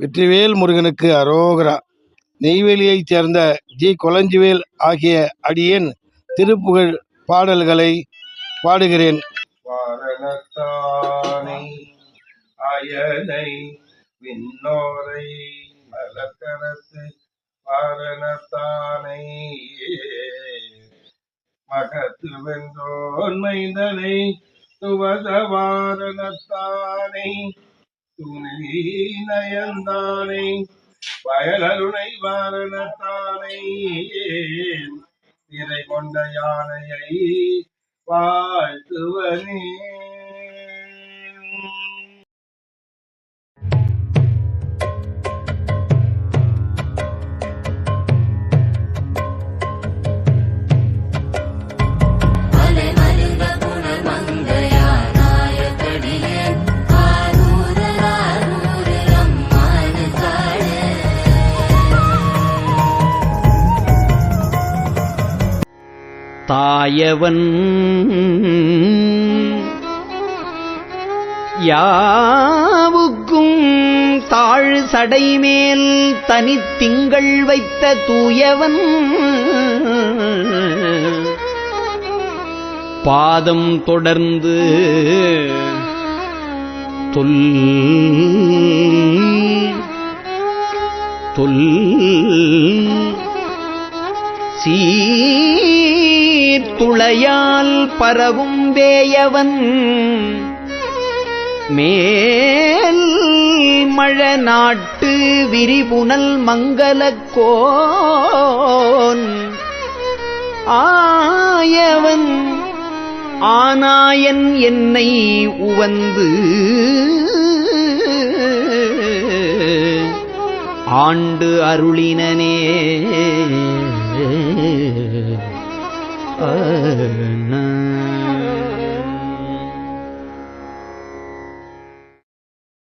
வெற்றிவேல் முருகனுக்கு அரோகரா. நெய்வேலியைச் சேர்ந்த ஜி. கொலஞ்சிவேல் ஆகிய அடியேன் திருப்புகழ் பாடல்களை பாடுகிறேன். அயனை விண்ணோரை மலக்கரத்து வாரணத்தானை. மகத்து வென்றோன் மைந்தனை துவத வாரணத்தானை. துணை நயந்தானை வயலருணை வாரணத்தானை திரை கொண்ட யானையை வாழ்த்துவனே. தாயவன். யாவுக்கும் தாழ் சடைமேல் தனித்திங்கள் வைத்த தூயவன். பாதம் தொடர்ந்து தொல் தொல் நீர்த்துளையால் பரவும் வேயவன். மேல் மழ நாட்டு விரிபுணல் மங்களக்கோன் ஆயவன் ஆனாயன் என்னை உவந்து. ஆண்டு அருளினனே. أنا